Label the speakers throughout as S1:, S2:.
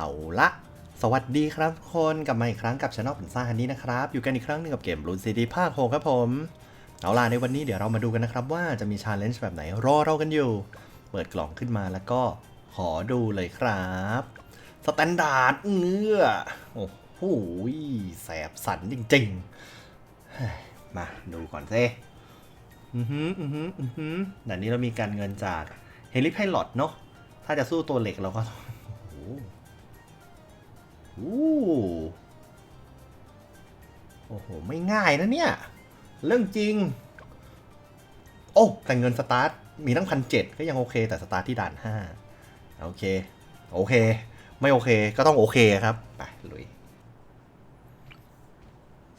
S1: เอาละสวัสดีครับทุกคนกลับมาอีกครั้งกับช anel ผนซ่าฮันนี้นะครับ อยู่กันอีกครั้งหนึงกับเกมรูนซีดีภาค6ครับผม เอาล่ะในวันนี้เดี๋ยวเรามาดูกันนะครับ ว่าจะมีชาเลนจ์แบบไหนรอเรากันอยู่ เปิดกล่องขึ้นมาแล้วก็ขอดูเลยครับสแตนดาร์ดเนื้อโอ้โหแสบสันจริงๆ มาดูก่อนเซิอือหืออือหืออือหือด่นี้เรามีการเงินจากเฮลิไพลอตเนาะถ้าจะสู้ตัวเหล็กเราก็โอ้ อ้โหโอ้โห ไม่ง่ายนะเนี่ย เรื่องจริง โอ้ แต่เงินสตาร์ท มีตั้งพันเจ็ดก็ยังโอเค แต่สตาร์ทที่ด่านห้าโอเค โอเค ไม่โอเคก็ต้องโอเคครับ ไปลุย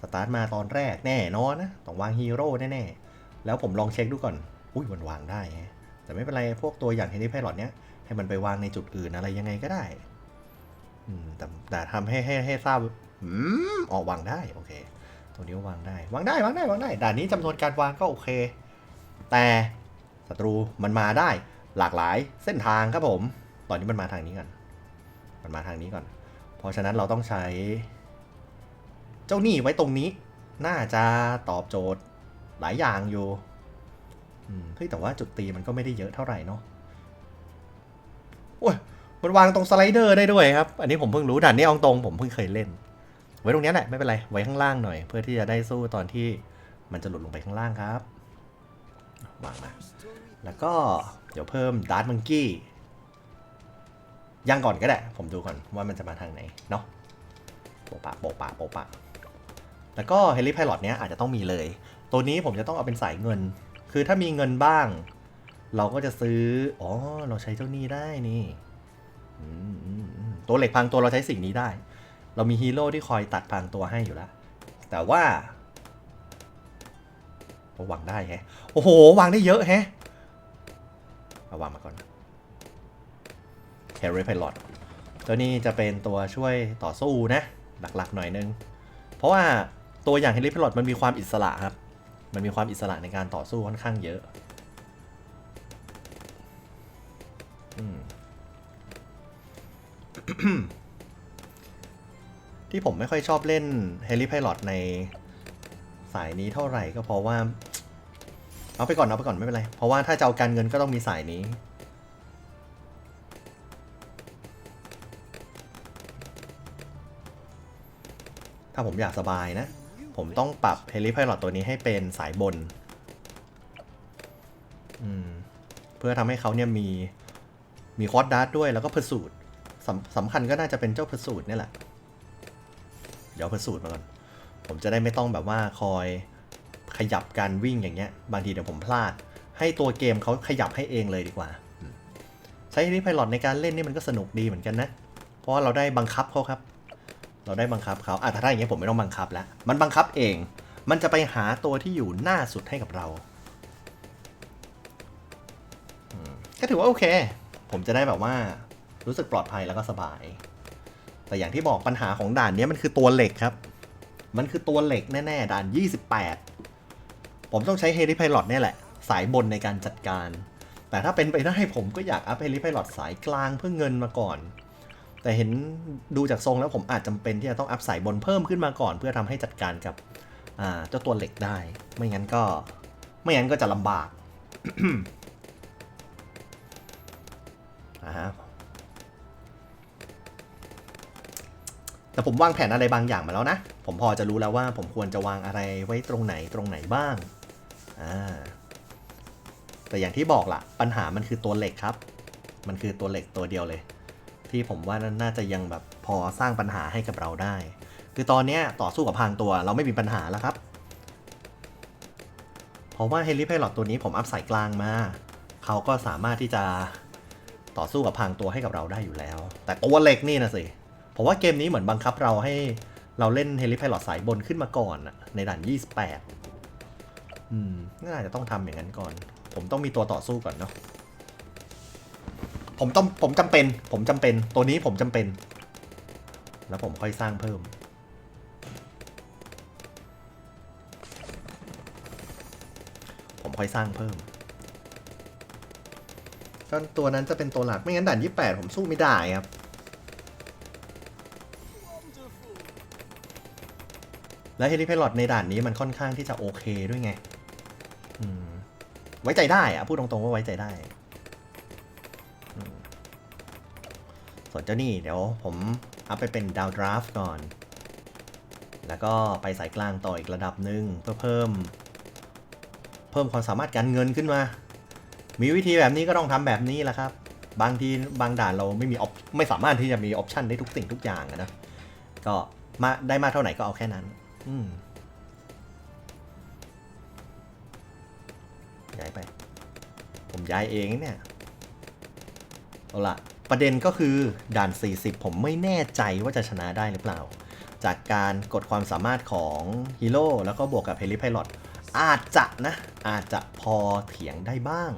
S1: สตาร์ทมาตอนแรกแน่นอนนะ ต้องวางฮีโร่แน่ ๆ แล้วผมลองเช็คดูก่อน อุ้ยมันวางได้ฮะแต่ไม่เป็นไร พวกตัวอย่างเฮนิไพลอตเนี้ยให้มันไปวางในจุดอื่นอะไรยังไงก็ได้ แต่แต่ทำให้ให้ให้ทราบอืมออกวางได้โอเค ตัวนี้วางได้วางได้วางได้วางได้ด่านนี้จำนวนการวางก็โอเค แต่ศัตรูมันมาได้หลากหลายเส้นทางครับผม ตอนนี้มันมาทางนี้ก่อนมันมาทางนี้ก่อน เพราะฉะนั้นเราต้องใช้ เจ้าหนี้ไว้ตรงนี้ น่าจะตอบโจทย์หลายอย่างอยู่เฮ้ยแต่ว่าจุดตีมันก็ไม่ได้เยอะเท่าไหร่เนาะโอ้ย มันวางตรงสไลเดอร์ได้ด้วยครับ อันนี้ผมเพิ่งรู้ด่านนี้เอาตรงผมเพิ่งเคยเล่น ไว้ตรงนี้แหละไม่เป็นไร ไว้ข้างล่างหน่อย เพื่อที่จะได้สู้ตอนที่มันจะหลุดลงไปข้างล่างครับ วางมาแล้วก็เดี๋ยวเพิ่มดาร์ m มังกี้ยังก่อนก็ได้ ผมดูก่อนว่ามันจะมาทางไหนเนาะโปะปะโปะปะโปะปะแล้วก็เฮลิไพลอตเนี้ยอาจจะต้องมีเลย ตัวนี้ผมจะต้องเอาเป็นสายเงิน คือถ้ามีเงินบ้าง เราก็จะซื้อ อ๋อ เราใช้เจ้าหนี้ได้นี่ ตัวเหล็กพังตัวเราใช้สิ่งนี้ได้ เรามีฮีโร่ที่คอยตัดพังตัวให้อยู่แล้ว แต่ว่าโอ้วางได้แฮะ โอ้โหวางได้เยอะแฮะเอาวางมาก่อน c a r r y Pilot ตัวนี้จะเป็นตัวช่วยต่อสู้นะ หลักๆหน่อยนึง เพราะว่าตัวอย่าง Harry Pilot มันมีความอิสระครับ มันมีความอิสระในการต่อสู้ค่อนข้างเยอะ ที่ผมไม่ค่อยชอบเล่น Harry Pilot ในสายนี้เท่าไหร่ก็เพราะว่า เอาไปก่อนเอาไปก่อนไม่เป็นไร เพราะว่าถ้าจะเอาการเงินก็ต้องมีสายนี้ ถ้าผมอยากสบายนะ ผมต้องปรับเฮลิไพลอตตัวนี้ให้เป็นสายบน เพื่อทำให้เขาเนี่ยมีมีคอร์ดดาร์ดด้วยแล้วก็พอร์สูต สำสำคัญก็น่าจะเป็นเจ้าพสูตนี่แหละ เดี๋ยวพสูตมาก่อน ผมจะได้ไม่ต้องแบบว่าคอยขยับการวิ่งอย่างเงี้ย บางทีเดี๋ยวผมพลาด ให้ตัวเกมเขาขยับให้เองเลยดีกว่า ใช้เฮลิไพลอตในการเล่นนี่มันก็สนุกดีเหมือนกันนะ เพราะว่าเราได้บังคับเขาครับ เราได้บังคับเขาอะถ้าอย่างเงี้ยผมไม่ต้องบังคับแล้ว มันบังคับเอง มันจะไปหาตัวที่อยู่หน้าสุดให้กับเรา ก็ถือว่าโอเค ผมจะได้แบบว่า รู้สึกปลอดภัยแล้วก็สบาย แต่อย่างที่บอกปัญหาของด่านนี้มันคือตัวเหล็กครับ มันคือตัวเหล็กแน่ ๆ ด่าน 28 ผมต้องใช้เฮลิไพลอตเนี่ยแหละ สายบนในการจัดการ แต่ถ้าเป็นไปได้ผมก็อยากอัพเฮลิไพลอตสายกลางเพื่อเงินมาก่อน แต่เห็นดูจากทรงแล้วผมอาจจำเป็นที่จะต้องอัพสายบนเพิ่มขึ้นมาก่อน เพื่อทำให้จัดการกับเจ้าตัวเหล็กได้ ไม่งั้นก็ ไม่งั้นก็จะลำบากอ่า แต่ผมวางแผนอะไรบางอย่างมาแล้วนะ ผมพอจะรู้แล้วว่าผมควรจะวางอะไรไว้ตรงไหนตรงไหนบ้างอ่าแต่อย่างที่บอกล่ะ ปัญหามันคือตัวเหล็กครับ มันคือตัวเหล็กตัวเดียวเลย ที่ผมว่าน่าจะยังแบบพอสร้างปัญหาให้กับเราได้ คือตอนเนี้ยต่อสู้กับพางตัวเราไม่มีปัญหาแล้วครับ เพราะว่าเฮลิไพลอตตัวนี้ผมอัพสายกลางมาเขาก็สามารถที่จะต่อสู้กับพางตัวให้กับเราได้อยู่แล้ว แต่ตัวเหล็กนี่นะสิ เพราะว่าเกมนี้เหมือนบังคับเราให้เราเล่นเฮลิไพลอตสายบนขึ้นมาก่อนอะในด่าน 28 อืมน่าจะต้องทำอย่างนั้นก่อน ผมต้องมีตัวต่อสู้ก่อนเนาะผมต้องผมจำเป็น ผมจำเป็นตัวนี้ผมจำเป็น แล้วผมค่อยสร้างเพิ่ม ผมค่อยสร้างเพิ่มก็ตัวนั้นจะเป็นตัวหลักไม่งั้นด่าน 28 ผมสู้ไม่ได้ครับ และเฮลิพ i ลอตในด่านนี้มันค่อนข้างที่จะโอเคด้วยไงไว้ใจได้อะพูดตรงๆว่าไว้ใจได้ส่วนเจ้านี่เดี๋ยวผมอัพไปเป็นดาวดราฟก่อน แล้วก็ไปสายกลางต่ออีกระดับหนึ่งเพื่อเพิ่ม เพิ่มความสามารถการเงินขึ้นมา มีวิธีแบบนี้ก็ต้องทำแบบนี้แหละครับ บางทีบางด่านเราไม่มี op- ไม่สามารถที่จะมีออปชันได้ทุกสิ่งทุกอย่างนะ ก็มาได้มากเท่าไหร่ก็เอาแค่นั้น อืมย้ายไป ผมย้ายเองเนี่ย เอาละประเด็นก็คือด่าน 40 ผมไม่แน่ใจว่าจะชนะได้หรือเปล่า จากการกดความสามารถของฮีโร่แล้วก็บวกกับเฮลิไพลอตอาจจะนะ อาจจะพอเถียงได้บ้าง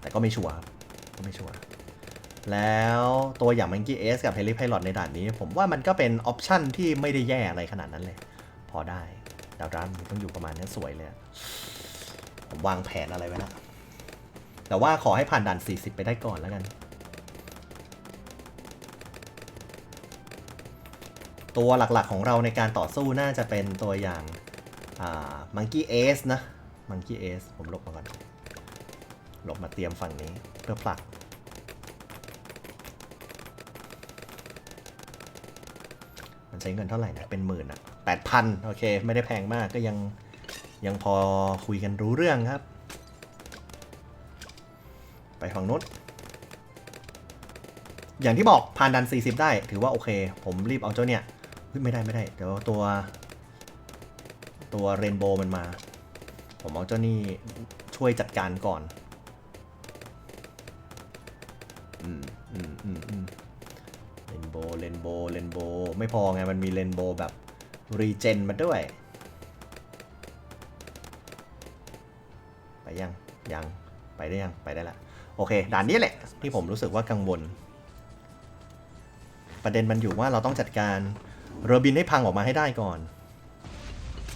S1: แต่ก็ไม่ชัวร์ก็ไม่ชัวร์ แล้วตัวอย่าง Monkey S กับ Heli Pilot ในด่านนี้ ผมว่ามันก็เป็นออปชันที่ไม่ได้แย่อะไรขนาดนั้นเลย พอได้ดาวดรัมต้องอยู่ประมาณนี้สวยเลย ผมวางแผนอะไรไว้แล้ว แต่ว่าขอให้ผ่านด่าน 40 ไปได้ก่อนแล้วกัน ตัวหลักๆของเราในการต่อสู้น่าจะเป็นตัวอย่างอ่า Monkey S นะ Monkey S ผมหลบมาก่อนหลบมาเตรียมฝั่งนี้เพื่อผลัก มันใช้เงินเท่าไหร่นะเป็นหมื่นอะแปดพันโอเค ไม่ได้แพงมากก็ยังยังพอคุยกันรู้เรื่องครับ ไปฝั่งนู้นอย่างที่บอกผ่านดัน 40 ได้ ถือว่าโอเค ผมรีบเอาเจ้าเนี่ยเฮ้ยไม่ได้ไม่ได้ เดี๋ยวตัว ตัวเรนโบว์มันมา ผมเอาเจ้านี่ช่วยจัดการก่อน เลนโบไม่พอไง มันมีเลนโบแบบ รีเจนมาด้วย ไปยัง ยัง ไปได้ยัง ไปได้ละ โอเค ด่านนี้แหละ ที่ผมรู้สึกว่ากังวล ประเด็นมันอยู่ว่าเราต้องจัดการเรือบินให้พังออกมาให้ได้ก่อน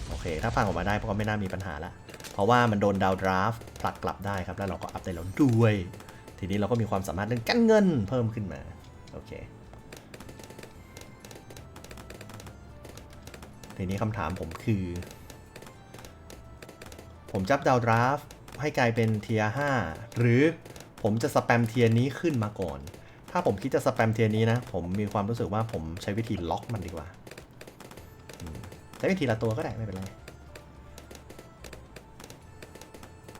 S1: โอเค ถ้าพังออกมาได้ก็ไม่น่ามีปัญหาละ เพราะว่ามันโดนดาวดราฟผลักกลับได้ครับ แล้วเราก็อัพได้แล้วด้วย ทีนี้เราก็มีความสามารถเรื่องการเงินเพิ่มขึ้นมา โอเค ทีนี้คำถามผมคือ ผมจับดาวดราฟให้กลายเป็นเทียร์5หรือผมจะสแปมเทียร์นี้ขึ้นมาก่อน ถ้าผมคิดจะสแปมเทียร์นี้นะ ผมมีความรู้สึกว่าผมใช้วิธีล็อกมันดีกว่าใช้วิธีละตัวก็ได้ไม่เป็นไร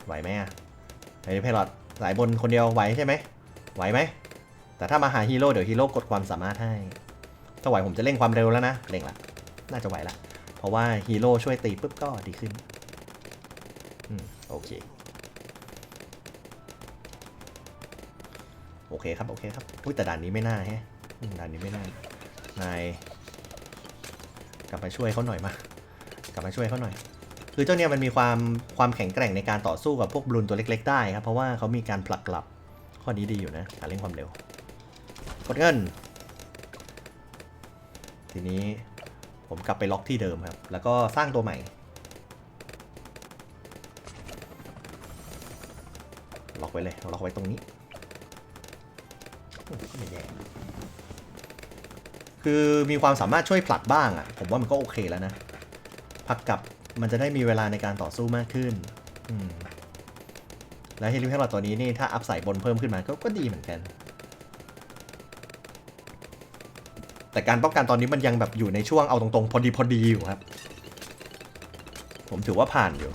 S1: ไหวไหมอะไอ้เพลอดสายบนคนเดียวไหวใช่ไหม ไหวไหม แต่ถ้ามาหาฮีโร่เดี๋ยวฮีโร่กดความสามารถให้ ถ้าไหวผมจะเร่งความเร็วแล้วนะ เร่งละ น่าจะไหวละ เพราะว่าฮีโร่ช่วยตีปุ๊บก็ดีขึ้น อืม โอเค โอเคครับ โอเคครับอุ้ยแต่ด่านนี้ไม่น่าแฮะด่านนี้ไม่น่า นาย กลับมาช่วยเขาหน่อยมากลับมาช่วยเขาหน่อย คือเจ้าเนี่ยมันมีความความแข็งแกร่งในการต่อสู้กับพวกบลูนตัวเล็ก ๆ ได้ครับ เพราะว่าเขามีการผลักกลับ ข้อนี้ดีอยู่นะกาเร่งความเร็ว กดเงิน ทีนี้ ผมกลับไปล็อกที่เดิมครับ แล้วก็สร้างตัวใหม่ ล็อกไว้เลยล็อกไว้ตรงนี้ไม่แย่คือมีความสามารถช่วยผลักบ้างอะ่ะ ผมว่ามันก็โอเคแล้วนะผลักกลับมันจะได้มีเวลาในการต่อสู้มากขึ้นและเฮลิเพลอตัวนี้นี่ถ้าอัพใส่บนเพิ่มขึ้นมาก็ก็ดีเหมือนกัน แต่การป้องกันตอนนี้มันยังแบบอยู่ในช่วงเอาตรงๆ พอดีพอดีอยู่ครับ ผมถือว่าผ่านอยู่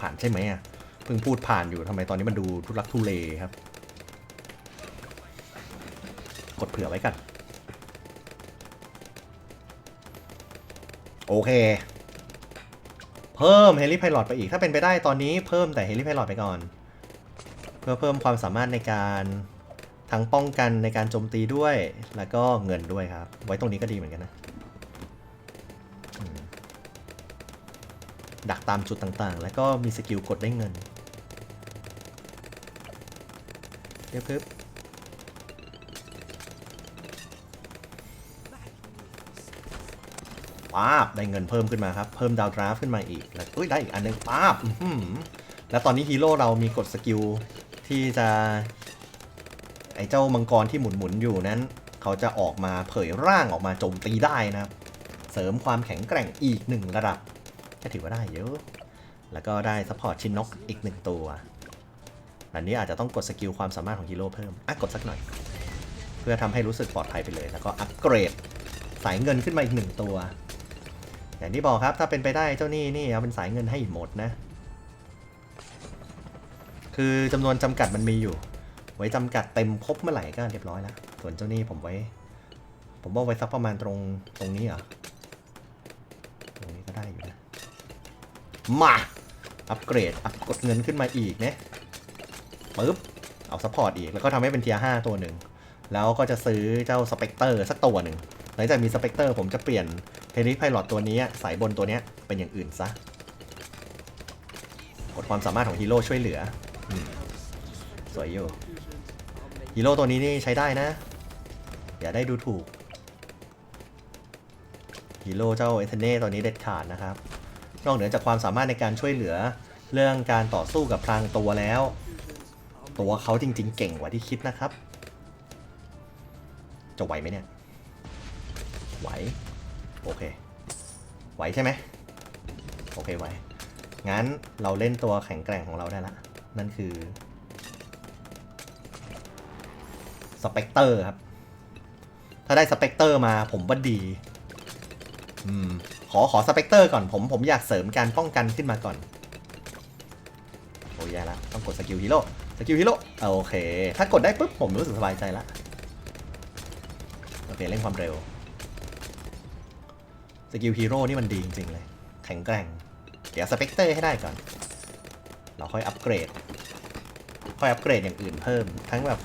S1: ผ่านใช่ไหมอะเพิ่งพูดผ่านอยู่ทำไมตอนนี้มันดูทุลักทุเลครับ กดเผื่อไว้กัน โอเค เพิ่มเฮลิไพลอตไปอีก ถ้าเป็นไปได้ตอนนี้เพิ่มแต่เฮลิไพลอตไปก่อน เพื่อเพิ่มความสามารถในการ ทั้งป้องกันในการโจมตีด้วย แล้วก็เงินด้วยครับ ไว้ตรงนี้ก็ดีเหมือนกันนะ ดักตามจุดต่างๆ แล้วก็มีสกิลกดได้เงินเรียบปึ๊บป๊าบได้เงินเพิ่มขึ้นมาครับ เพิ่มดาวดราฟขึ้นมาอีก แล้วอุ้ยได้อีกอันหนึงป๊าบแล้วตอนนี้ฮีโร่เรามีกดสกิลที่จะ ไอ้เจ้ามังกรที่หมุนๆอยู่นั้น เขาจะออกมาเผยร่างออกมาโจมตีได้นะครับ เสริมความแข็งแกร่งอีกหนึ่งระดับก็ถือว่าได้เยอะ แล้วก็ได้ซัพพอร์ตชินนกอีกหนึ่งตัวอันนี้อาจจะต้องกดสกิลความสามารถของฮีโร่เพิ่มอะกดสักหน่อย เพื่อทำให้รู้สึกปลอดภัยไปเลย แล้วก็อัปเกรดสายเงินขึ้นมาอีกหนึ่งตัว อย่างที่บอกครับถ้าเป็นไปได้เจ้านี่นี่เอาเป็นสายเงินให้หมดนะ คือจำนวนจำกัดมันมีอยู่ ไว้จำกัดเต็มครบเมื่อไหร่ก็เรียบร้อยแล้ว ส่วนเจ้านี่ผมไว้ ผมว่าไว้สักประมาณตรงตรงนี้เหรอ ตรงนี้ก็ได้อยู่นะ มา อัปเกรด อัปกดเงินขึ้นมาอีกเนี่ยปึ๊บ เอาซัพพอร์ตอีก แล้วก็ทำให้เป็นเทียร์ห้าตัวหนึ่ง แล้วก็จะซื้อเจ้าสเปกเตอร์สักตัวหนึ่ง หลังจากมีสเปกเตอร์ผมจะเปลี่ยนเฮลิไพลอตตัวนี้สายบนตัวนี้เป็นอย่างอื่นซะ กดความสามารถของฮีโร่ช่วยเหลืออสวยอยู่ ฮีโร่ตัวนี้นี่ใช้ได้นะ อย่าได้ดูถูกฮีโร่เจ้าเอเทเน่ตัวนี้เด็ดขาดนะครับ นอกเหนือจากความสามารถในการช่วยเหลือเรื่องการต่อสู้กับพรางตัวแล้ว ตัวเขาจริง ๆ เก่งกว่าที่คิดนะครับ จะไหวไหมเนี่ย ไหว โอเค ไหวใช่ไหมโอเคไหวงั้นเราเล่นตัวแข็งแกร่งของเราได้ละ นั่นคือ เปกเตอร์ครับ ถ้าได้สเปกเตอร์มาผมว่าดีอขอขอสเปกเตอร์ก่อนผมผมอยากเสริมการป้องกันขึ้นมาก่อน โอ้ยแย่ละต้องกดสกิลฮีโร่สกิลฮีโร่โอเค ถ้ากดได้ปุ๊บผมรู้สึกสบายใจละโอเคเร่งความเร็วสกิลฮีโร่นี่มันดีจริง ๆ เลย แข็งแกร่ง เดี๋ยวสเปกเตอร์ให้ได้ก่อน เราค่อยอัปเกรด ค่อยอัปเกรดอย่างอื่นเพิ่ม ทั้งแบบ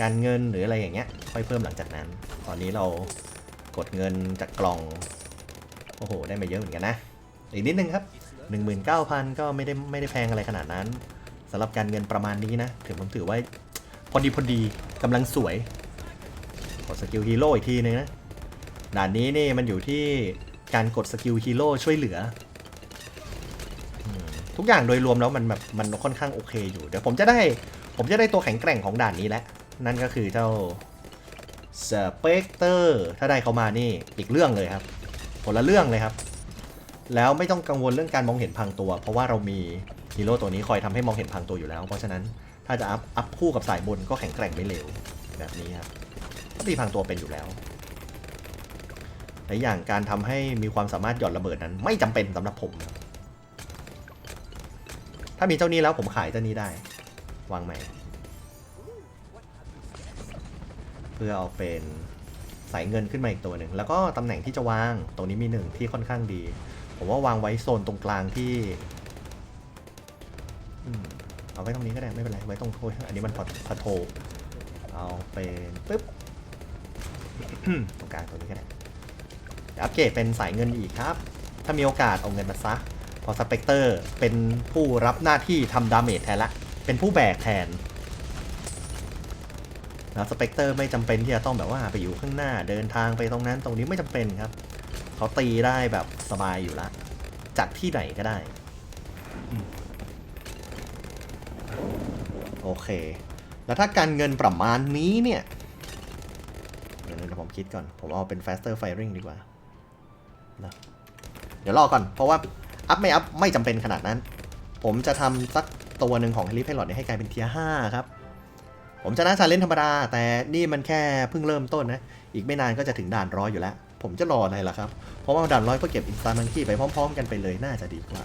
S1: การเงินหรืออะไรอย่างเงี้ย ค่อยเพิ่มหลังจากนั้น ตอนนี้เรากดเงินจากกล่อง โอ้โห ได้มาเยอะเหมือนกันนะ อีกนิดนึงครับ 19,000 ก็ไม่ได้ไม่ได้แพงอะไรขนาดนั้นสำหรับการเงินประมาณนี้นะ ถือผมถือว่าพอดีพอดีกำลังสวย กดสกิลฮีโร่อีกทีนึงนะ ด่านนี้นี่มันอยู่ที่การกดสกิลฮีโร่ช่วยเหลือ ทุกอย่างโดยรวมแล้วมันแบบมันค่อนข้างโอเคอยู่ เดี๋ยวผมจะได้ผมจะได้ตัวแข็งแกร่งของด่านนี้แล้ว นั่นก็คือเจ้าสเปกเตอร์ถ้าได้เขามานี่อีกเรื่องเลยครับคนละเรื่องเลยครับ แล้วไม่ต้องกังวลเรื่องการมองเห็นพังตัว เพราะว่าเรามีฮีโร่ตัวนี้คอยทำให้มองเห็นพังตัวอยู่แล้ว เพราะฉะนั้นถ้าจะอัพอัพคู่กับสายบนก็แข็งแกร่งไม่เร็วแบบนี้ครับตีพังตัวเป็นอยู่แล้วและอย่างการทำให้มีความสามารถหย่อนระเบิดนั้นไม่จำเป็นสำหรับผม ถ้ามีเจ้านี้แล้วผมขายเจ้านี้ได้ วางใหม่ เพื่อเอาเป็นสายเงินขึ้นมาอีกตัวหนึ่ง แล้วก็ตำแหน่งที่จะวางตรงนี้มีหนึ่งที่ค่อนข้างดี ผมว่าวางไว้โซนตรงกลางที่เอาไว้ตรงนี้ก็ได้ไม่เป็นไรไว้ตรงโทอันนี้มันพอพอโทเอาเป็นปึ๊บตรงกลางตรงนี้ก็ได้อัปเกรดเป็นสายเงินอีกครับ ถ้ามีโอกาสเอาเงินมาซะพอสเปกเตอร์เป็นผู้รับหน้าที่ทำดาเมจแทนละ เป็นผู้แบกแทน แล้วสเปกเตอร์ไม่จำเป็นที่จะต้องแบบว่าไปอยู่ข้างหน้าเดินทางไปตรงนั้นตรงนี้ไม่จำเป็นครับ เขาตีได้แบบสบายอยู่ละจากที่ไหนก็ได้อืมโอเค แล้วถ้าการเงินประมาณนี้เนี่ยเดี๋ยวเดี๋ยวผมคิดก่อน ผมเอาเป็น faster firing ดีกว่านะเดี๋ยวรอก่อน เพราะว่า อัพไม่อัพไม่จำเป็นขนาดนั้น ผมจะทำสักตัวหนึ่งของ Heli Pilot เนี่ยให้กลายเป็นเทียร์5ครับ ผมจะน่าเล่นธรรมดา แต่นี่มันแค่เพิ่งเริ่มต้นนะ อีกไม่นานก็จะถึงด่านร้อยอยู่แล้ว ผมจะรออะไรล่ะครับ เพราะว่าด่านร้อยก็เก็บอินสตามังคีไปพร้อมๆ กันไปเลยน่าจะดีกว่า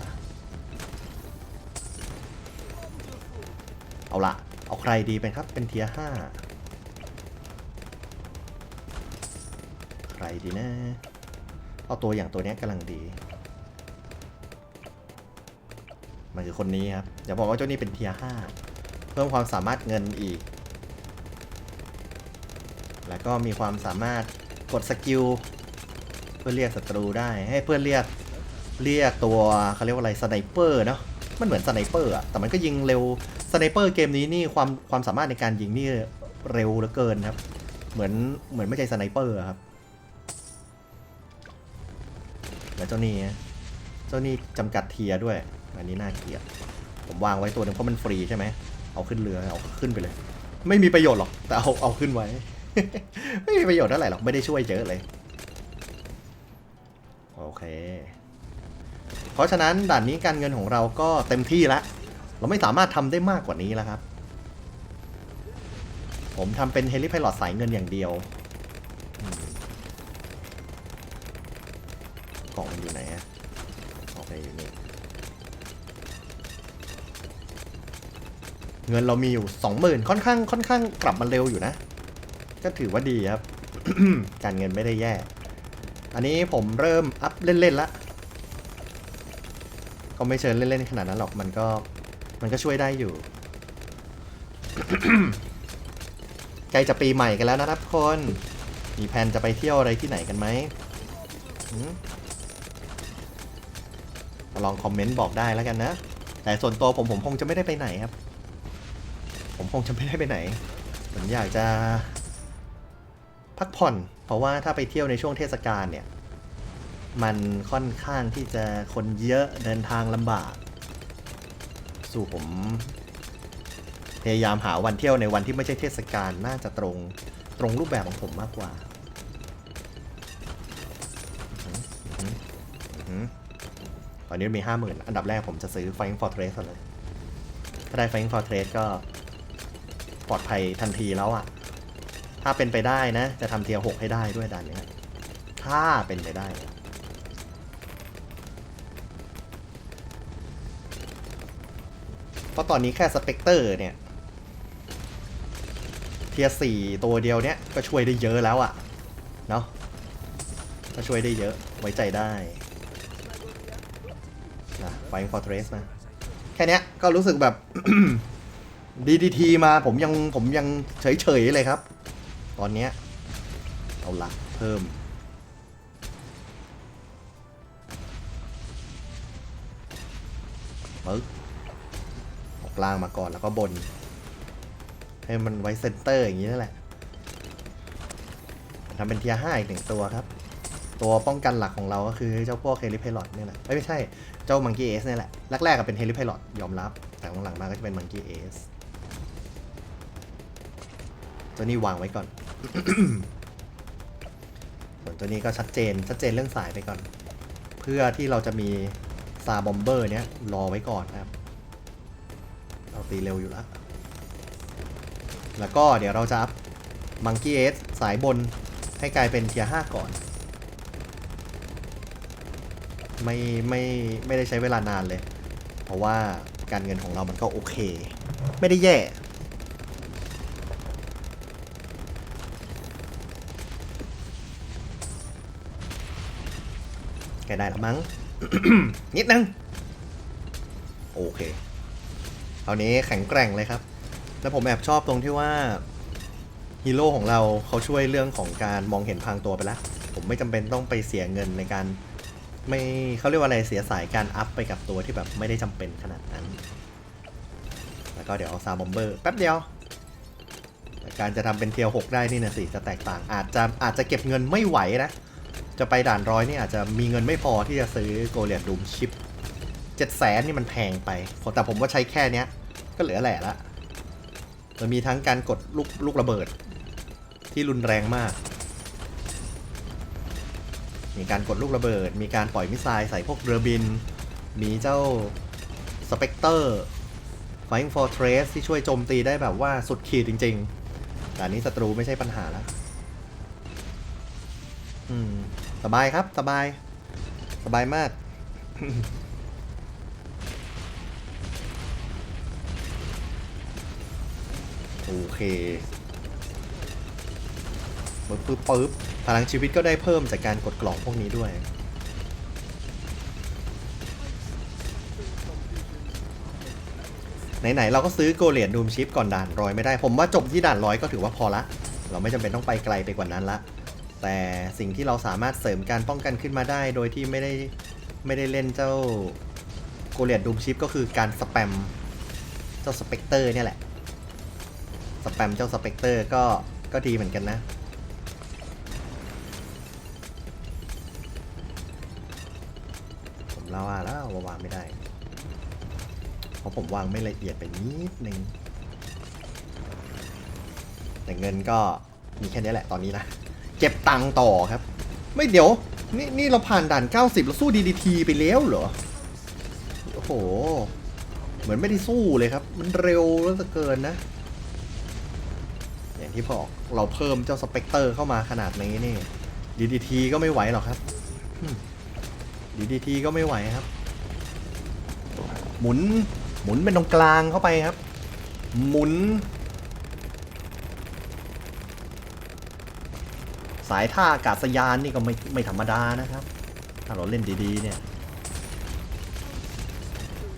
S1: เอาละเอาใครดีเป็นครับเป็นเทียห้าใครดีนะ เอาตัวอย่างตัวนี้กำลังดี มันคือคนนี้ครับอย่าบอกว่าเจ้านี่เป็นเทียห้าเพิ่มความสามารถเงินอีก แล้วก็มีความสามารถกดสกิลเพื่อเรียกศัตรูได้ให้เพื่อเรียกเรียกตัวเขาเรียกว่าอะไรสไนเปอร์เนาะมันเหมือนสไนเปอร์อะแต่มันก็ยิงเร็วสไนเปอร์เกมนี้นี่ความความสามารถในการยิงนี่เร็วเหลือเกินครับ เหมือนเหมือนไม่ใช่สไนเปอร์ครับแล้วเจ้านี่เจ้านี่จำกัดเทียด้วย อันนี้น่าเกลียดผมวางไว้ตัวหนึงเพราะมันฟรีใช่ไหมเอาขึ้นเรือเอาขึ้นไปเลย ไม่มีประโยชน์หรอกแต่เอาเอาขึ้นไว้ ไม่มีประโยชน์เท่าไหร่หรอก ไม่ได้ช่วยเยอะเลย โอเค เพราะฉะนั้นด่านนี้การเงินของเราก็เต็มที่แล้วเราไม่สามารถทำได้มากกว่านี้แล้วครับ ผมทำเป็นเฮลิพายลอตสายเงินอย่างเดียวกล่องมันอยู่ไหนอะโอเคอยู่นี่เงินเรามีอยู่สองหมื่นค่อนข้างค่อนข้างกลับมาเร็วอยู่นะ ก็ถือว่าดีครับ การเงินไม่ได้แย่ อันนี้ผมเริ่มอัพเล่นๆละก็ไม่เชิญเล่นๆขนาดนั้นหรอกมันก็มันก็ช่วยได้อยู่ใกล้จะปีใหม่กันแล้วนะครับทุกคน มีแผนจะไปเที่ยวอะไรที่ไหนกันไหมหืมลองคอมเมนต์บอกได้แล้วกันนะ แต่ส่วนตัวผมผมคงจะไม่ได้ไปไหนครับ ผมคงจะไม่ได้ไปไหน ผมอยากจะ พักผ่อน เพราะว่าถ้าไปเที่ยวในช่วงเทศกาลเนี่ย มันค่อนข้างที่จะคนเยอะเดินทางลำบาก สู่ผม พยายามหาวันเที่ยวในวันที่ไม่ใช่เทศกาลน่าจะตรงตรงรูปแบบของผมมากกว่าอื้อหืออื้อหือตอนนี้มีห้าหมื่นอันดับแรกผมจะซื้อ Flying Fortress เลย ถ้าได้ Flying Fortress ก็ปลอดภัยทันทีแล้วอะ่ะาเป็นไปได้นะ จะทำเทียร์หกให้ได้ด้วยด่านนี้ถ้าเป็นไปได้ เพราะตอนนี้แค่สเปกเตอร์เนี่ย เทียรสี่ตัวเดียวเนี้ยก็ช่วยได้เยอะแล้วอะ่ะ เนาะก็ช่วยได้เยอะไว้ใจได้นะไฟฟอร์เทรสนะ แค่นี้ก็รู้สึกแบบ DDT มาผมยังผมยังเฉยๆเลยครับ ตอนเนี้ยเอาละเพิ่ม ปึ๊กออกล่างมาก่อนแล้วก็บน ให้มันไว้เซนเตอร์อย่างนี้นั่นแหละทำเป็นเทียห้าอีกหนึ่งตัวครับ ตัวป้องกันหลักของเราก็คือเจ้าพวกเฮลิเพลอตนี่แหละ ไม่ใช่ เจ้ามังกี้เอสนี่แหละ แรกๆก็เป็นเฮลิเพลอตยอมรับ แต่หลังๆมาก็จะเป็นมังกี้เอสตัวนี้วางไว้ก่อน ส่วนตัวนี้ก็ชัดเจนชัดเจนเรื่องสายไปก่อน เพื่อที่เราจะมีซาบอมเบอร์เนี้ยรอไว้ก่อนนะครับ เราตีเร็วอยู่แล้ว แล้วก็เดี๋ยวเราจะอัพมังกี้เอสสายบนให้กลายเป็นเทียร์ห้าก่อน ไม่ไม่ไม่ได้ใช้เวลานานเลย เพราะว่าการเงินของเรามันก็โอเค ไม่ได้แย่ กได้แล้วมั้ง นิดนึง โอเคคราวนี้แข็งแกร่งเลยครับ แล้วผมแอบชอบตรงที่ว่าฮีโร่ของเราเขาช่วยเรื่องของการมองเห็นพรางตัวไปแล้ว ผมไม่จำเป็นต้องไปเสียเงินในการ ไม่เขาเรียกว่าอะไรเสียสายการอัพไปกับตัวที่แบบไม่ได้จำเป็นขนาดนั้น แล้วก็เดี๋ยวเอาซาบอมเบอร์แป๊บเดียวการจะทำเป็นเทียว6ได้นี่นะสิจะแตกต่างอาจจะอาจจะเก็บเงินไม่ไหวนะ จะไปด่านร้อยนี่อาจจะมีเงินไม่พอที่จะซื้อโกเลียดดูมชิปเจ็ดแสนนี่มันแพงไป แต่ผมว่าใช้แค่เนี้ย ก็เหลือแหละละมันมีทั้งการกดลูกลูกระเบิด ที่รุนแรงมาก มีการกดลูกระเบิด มีการปล่อยมิสไซล์ใส่พวกเรือบิน มีเจ้าสเปกเตอร์ Flying Fortress ที่ช่วยโจมตีได้แบบว่าสุดขีดจริง ๆ แต่อันนี้ศัตรูไม่ใช่ปัญหาแล้ว อืม สบายครับสบาย สบายมาก โอเคปึ๊บปึ๊บปึ๊บพลังชีวิตก็ได้เพิ่มจากการกดกล่องพวกนี้ด้วยไหนๆเราก็ซื้อโกเลียนดูมชิปก่อนด่านร้อยไม่ได้ ผมว่าจบที่ด่านร้อยก็ถือว่าพอละ เราไม่จำเป็นต้องไปไกลไปกว่านั้นละ แต่สิ่งที่เราสามารถเสริมการป้องกันขึ้นมาได้ โดยที่ไม่ได้ไม่ได้เล่นเจ้าโกเลียนดูมชิปก็คือการสแปมเจ้าสเปกเตอร์เนี่ยแหละ สแปมเจ้าสเปกเตอร์ก็ก็ดีเหมือนกันนะผมเล่าว่าแล้ววางไม่ได้ เพราะผมวางไม่ละเอียดไปนิดนึงแต่เงินก็มีแค่นี้แหละตอนนี้นะ เก็บตังค์ต่อครับ ไม่เดี๋ยว นี่นี่เราผ่านด่าน 90แล้วสู้ DDT ไปแล้วเหรอ โอ้โห เหมือนไม่ได้สู้เลยครับ มันเร็วเหลือเกินนะ อย่างที่บอกเราเพิ่มเจ้าสเปกเตอร์เข้ามาขนาดนี้นี่ DDT ก็ไม่ไหวหรอกครับอืม DDT ก็ไม่ไหวครับ หมุนหมุนเป็นตรงกลางเข้าไปครับ หมุน สายท่าอากาศยานนี่ก็ไม่ไม่ธรรมดานะครับ ถ้าเราเล่นดีๆเนี่ย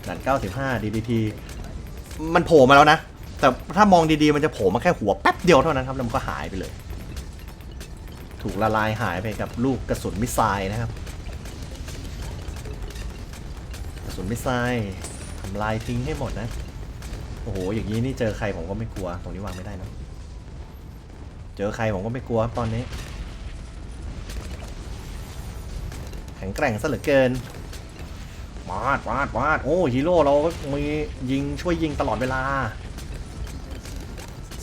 S1: ด่าน95 DDT มันโผล่มาแล้วนะ แต่ถ้ามองดีๆมันจะโผล่มาแค่หัวแป๊บเดียวเท่านั้นครับ แล้วมันก็หายไปเลย ถูกละลายหายไปกับลูกกระสุนมิสไซล์นะครับ กระสุนมิสไซล์ทำลายทิ้งให้หมดนะ โอ้โห อย่างนี้นี่เจอใครผมก็ไม่กลัว ตรงนี้วางไม่ได้นะ เจอใครผมก็ไม่กลัวตอนนี้ แข็งแกร่งซะเหลือเกินวาดวาดวาดโอ้ฮีโร่เราก็มียิงช่วยยิงตลอดเวลา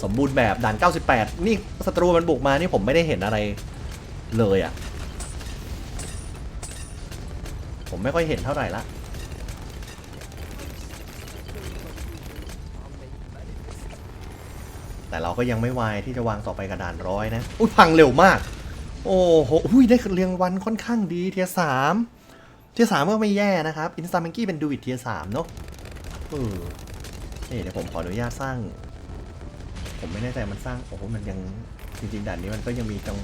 S1: สมบูรณ์แบบด่าน 98 นี่ศัตรูมันบุกมานี่ผมไม่ได้เห็นอะไรเลยอะ่ะ ผมไม่ค่อยเห็นเท่าไหร่ละแต่เราก็ยังไม่วายที่จะวางต่อไปกระดานร้อยนะ อุ้ยพังเร็วมาก โอ้โหอุ้ยได้เรียงวันค่อนข้างดีเทียสามเทียสามก็ไม่แย่นะครับอินสตาแมงกี้เป็นดูวิดเทียสามเนาะเออนี่เดี๋ยวผมขออนุญาตสร้าง ผมไม่แน่ใจมันสร้างโอ้โหมันยังจริงๆด่านนี้มันก็ยังมีตรง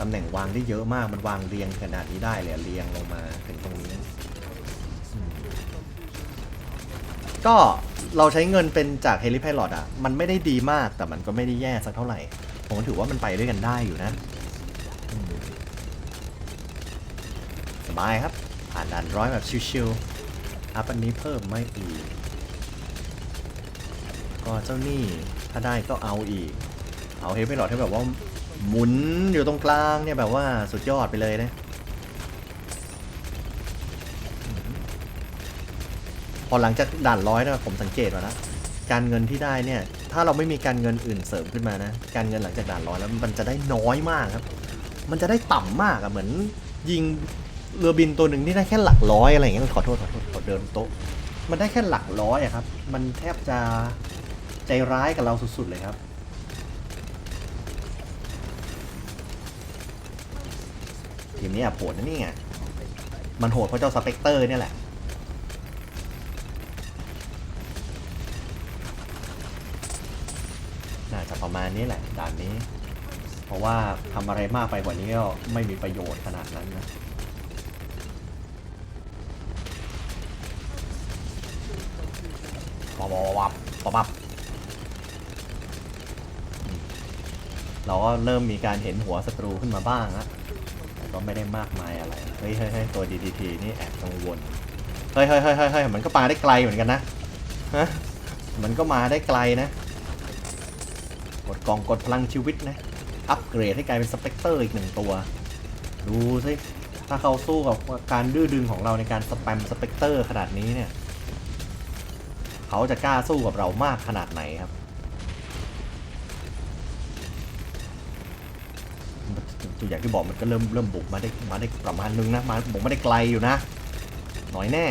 S1: ตำแหน่งวางได้เยอะมากมันวางเรียงขนาดนี้ได้เลยเรียงลงมาถึงตรงนี้ ก็เราใช้เงินเป็นจากเฮลิ p พลอตอะ มันไม่ได้ดีมากแต่มันก็ไม่ได้แย่สักเท่าไหร่ ผมถือว่ามันไปด้วยกันได้อยู่นะ บายครับ ผ่านด่านร้อยแบบชิวๆอัพอันนี้เพิ่มไม่อีก ก็เจ้านี่ถ้าได้ก็เอาอีก เอาเฮฟไม่หลอดให้แบบว่าหมุนอยู่ตรงกลางเนี่ยแบบว่าสุดยอดไปเลยนะพอหลังจากด่านร้อยนะผมสังเกตมาแล้วการเงินที่ได้เนี่ย ถ้าเราไม่มีการเงินอื่นเสริมขึ้นมานะ การเงินหลังจากด่านร้อยแล้วมันจะได้น้อยมากครับ มันจะได้ต่ำมากอะเหมือนยิง เรือบินตัวหนึ่งที่ได้แค่หลักร้อยอะไรอย่างเงี้ยขอโทษขอโทษขอเดินโต๊ะ มันได้แค่หลักร้อยอะครับ มันแทบจะใจร้ายกับเราสุดๆเลยครับ ทีมนี้อะโหดนะนี่ไง มันโหดเพราะเจ้าสเปกเตอร์เนี่ยแหละน่าจะประมาณนี้แหละด่านนี้ เพราะว่าทำอะไรมากไปกว่านี้ก็ไม่มีประโยชน์ขนาดนั้นนะ ปับปับปับปับเราก็เริ่มมีการเห็นหัวศัตรูขึ้นมาบ้างนะแต่ก็ไม่ได้มากมายอะไร เฮ้ยเฮ้ยเฮ้ยตัว DDT นี่แอบกังวลเฮ้ยเฮ้ยเฮ้ยเฮ้ยเฮ้ยมันก็มาได้ไกลเหมือนกันนะ ฮะ มันก็มาได้ไกลนะ กดกองกดพลังชีวิตนะ อัปเกรดให้กลายเป็นสเปกเตอร์อีกหนึ่งตัว ดูสิ ถ้าเขาสู้กับการดื้อดึงของเราในการสแปมสเปกเตอร์ขนาดนี้เนี่ย เขาจะกล้าสู้กับเรามากขนาดไหนครับ ตัวอย่างที่บอกมันก็เริ่มเริ่มบุกมาได้มาได้ประมาณนึงนะมาบุกมาได้ไกลอยู่นะหน่อยแน่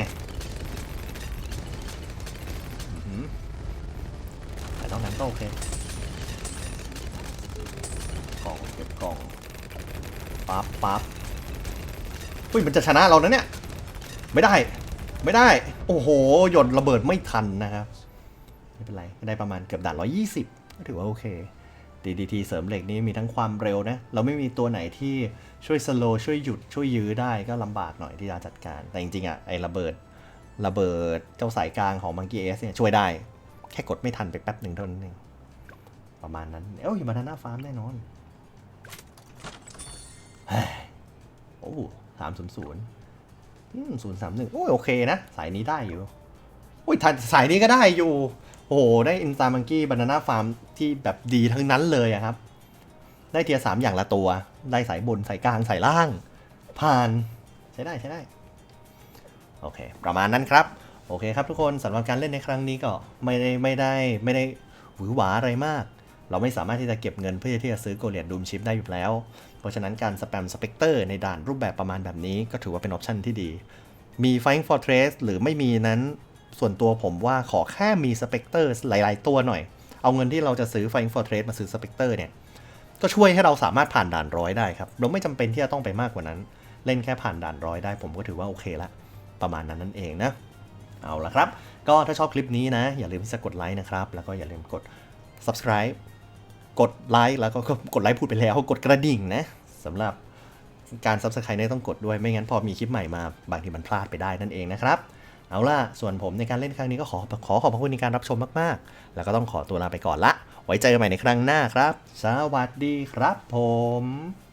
S1: แต่นอกนั้นก็โอเคกล่องเก็บกล่องปั๊บปั๊บอุ้ยมันจะชนะเรานะเนี่ย ไม่ได้ ไม่ได้ โอ้โห หยดระเบิดไม่ทันนะครับ ไม่เป็นไรก็ได้ประมาณเกือบด่าน120ก็ถือว่าโอเค DDT เสริมเหล็กนี้มีทั้งความเร็วนะ เราไม่มีตัวไหนที่ช่วยสโลช่วยหยุดช่วยยื้อได้ก็ลำบากหน่อยที่จะจัดการ แต่จริงๆอะไอ้ระเบิดระเบิดเจ้าสายกลางของ Monkey S เนี่ยช่วยได้ แค่กดไม่ทันไปแป๊บหนึ่งเท่านั้นเองประมาณนั้น เอ้ยมาทาน่าฟาร์มแน่นอนเฮ้ยโอ้สามศูนย์ศูนย์ ศูนย์สามหนึ่งโอ้ยโอเคนะ สายนี้ได้อยู่โอ้ยสายนี้ก็ได้อยู่ โอ้โห ได้อินซามังกี้บานาน่าฟาร์มที่แบบดีทั้งนั้นเลยอะครับ ได้เทียสามอย่างละตัว ได้สายบนสายกลางสายล่าง ผ่าน ใช้ได้ใช้ได้ โอเค ประมาณนั้นครับ โอเคครับทุกคนสำหรับการเล่นในครั้งนี้ก็ไม่ได้ไม่ได้ไม่ได้หวือหวาอะไรมาก เราไม่สามารถที่จะเก็บเงินเพื่อที่จะซื้อโกลเลียนดูมชิปได้อยู่แล้ว เพราะฉะนั้นการสแปมสเปกเตอร์ในด่านรูปแบบประมาณแบบนี้ก็ถือว่าเป็นออปชันที่ดี มี Flying Fortress หรือไม่มีนั้น ส่วนตัวผมว่าขอแค่มีสเปกเตอร์หลาย ๆ ตัวหน่อย เอาเงินที่เราจะซื้อ Flying Fortress มาซื้อสเปกเตอร์เนี่ย ก็ช่วยให้เราสามารถผ่านด่านร้อยได้ครับ เราไม่จำเป็นที่จะต้องไปมากกว่านั้น เล่นแค่ผ่านด่านร้อยได้ ผมก็ถือว่าโอเคละ ประมาณนั้นนั่นเองนะ เอาละครับ ก็ถ้าชอบคลิปนี้นะ อย่าลืมที่จะกดไลค์นะครับ แล้วก็อย่าลืมกด subscribe กดไลค์แล้วก็กดไลค์พูดไปแล้วกดกระดิ่งนะสำหรับการซับสไครต์เนี่ยต้องกดด้วยไม่งั้นพอมีคลิปใหม่มาบางทีมันพลาดไปได้นั่นเองนะครับเอาล่ะ ส่วนผมในการเล่นครั้งนี้ก็ขอขอขอบพระคุณในการรับชมมากๆ แล้วก็ต้องขอตัวลาไปก่อนละ ไว้เจอกันใหม่ในครั้งหน้าครับ สวัสดีครับผม